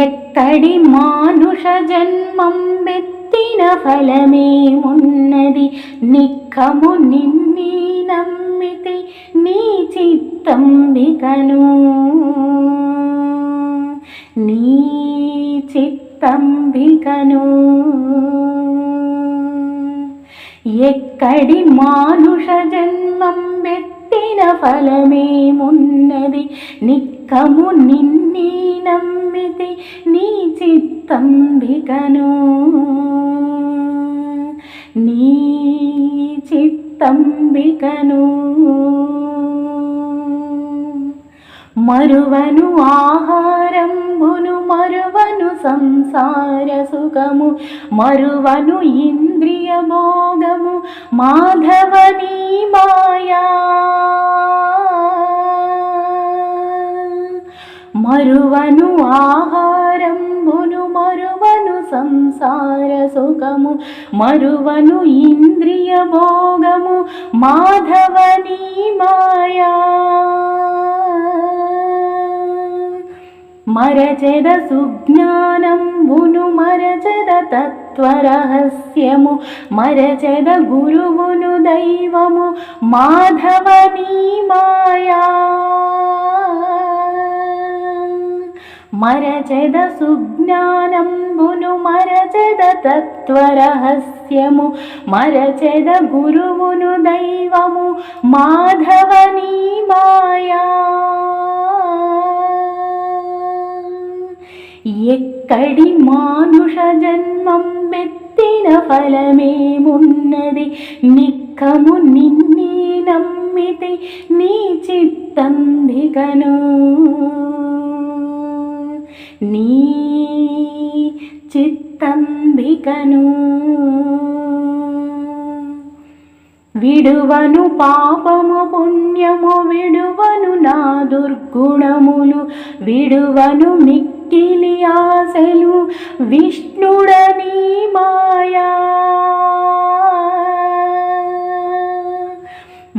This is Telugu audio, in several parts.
ఎక్కడి మానుష జన్మం బెత్తిన ఫలమేమున్నది నిక్కము నిన్ని నమ్మితే నీ చిత్తంబికను నీ చిత్తంబికను ఎక్కడి మానుష జన్మం బెత్తిన ఫలమేమున్నది నిక్కము నిన్నీ నమ్మి చిత్తంబికను. నీ చిత్తంబికను. మరువను ఆహారంబును మరువను సంసార సుఖము మరువను ఇంద్రియ భోగము మాధవనీ మాయా. మరువను ఆహార సంసార సుఖము మరువను ఇంద్రియ భోగము మాధవని మాయా. మరచెద సుజ్ఞానంబును మరచెద తత్వరహస్యము మరచెద గురువును దైవము మాధవని మాయా. మరచెద సుజ్ఞానంబును మరచెద తత్వరహస్యము మరచెద గురువును దైవము మాధవని మాయా. ఎక్కడి మానుష జన్మం మెత్తిన ఫలమేమున్నది నిక్కము నిన్ని నమ్మితే నీ చిత్తంధికను నీ చిత్తంబికను విడువను పాపము పుణ్యము విడువను నా దుర్గుణములు విడువను మిక్కిలి ఆశలు విష్ణుడని మాయా.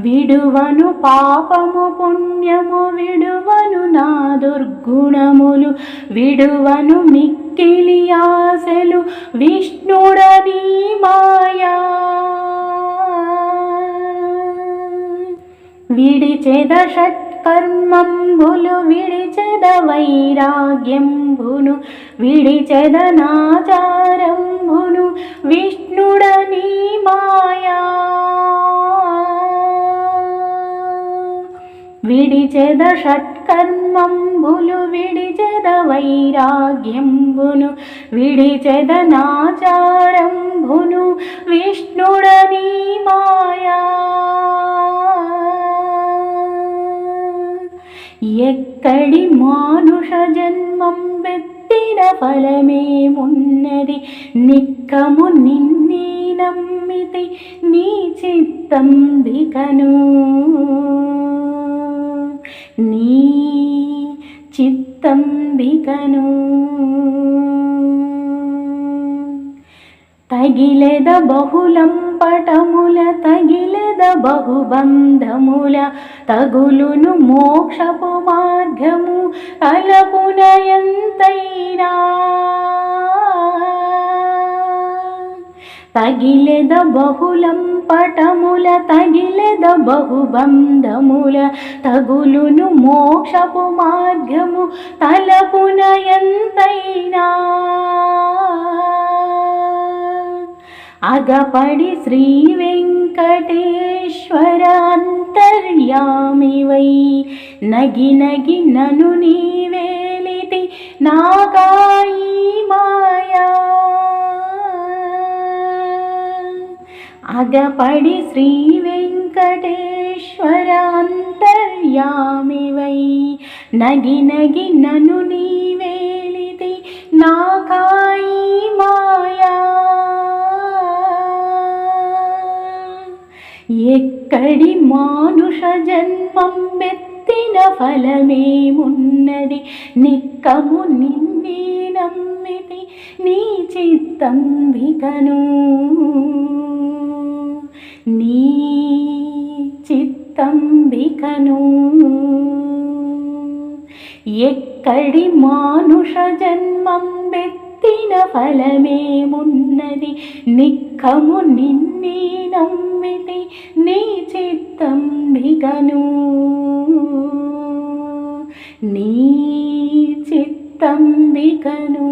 విడువను పాపము పుణ్యము విడువను నా దుర్గుణములు. విడువను మిక్కిలి ఆశలు విష్ణుడని మాయా. విడిచెద షట్కర్మంబులు విడిచెద వైరాగ్యంబును విడిచెద నాచారంబును విష్ణుడని మాయా. విడిచెద షట్కర్మంబులు విడిచెద వైరాగ్యంబును విడిచెద నాచారంబును విష్ణుడని మాయా. ఎక్కడి మానుష జన్మం వెత్తిన ఫలమేమున్నది నిక్కము నిన్నే నమ్మితే నీ చిత్తంబికను నీ చిత్తంబికను తగిలెద బహుళం పటముల తగిలెద బహుబంధముల తగులును మోక్షపు మార్గము తలపున ఎంతైనా తగిలెద బహులం పటముల తగిలెద బహుబంధముల తగులును మోక్షపు మార్గము తలపున ఎంతైనా. అగపడి శ్రీ వెంకటేశ్వర అంతర్యామివై నగి నగి నను నీవేలితి నాకాయి మాయా. అగపడి శ్రీ వెంకటేశ్వర అంతర్యామివై నగి నగి నను నీవేలితి నాకాయి మాయా. ఎక్కడి మానుష జన్మం ఫలమేమున్నది? నిక్కము నిన్నే నమ్మితి నీ చిత్తంబికను ఎక్కడి మానుష జన్మ జన్మం వెత్తిన ఫలమేమున్నది నిక్కము నిన్నే నమ్మితి నీ చిత్తం బిగను నీ చిత్తం బిగను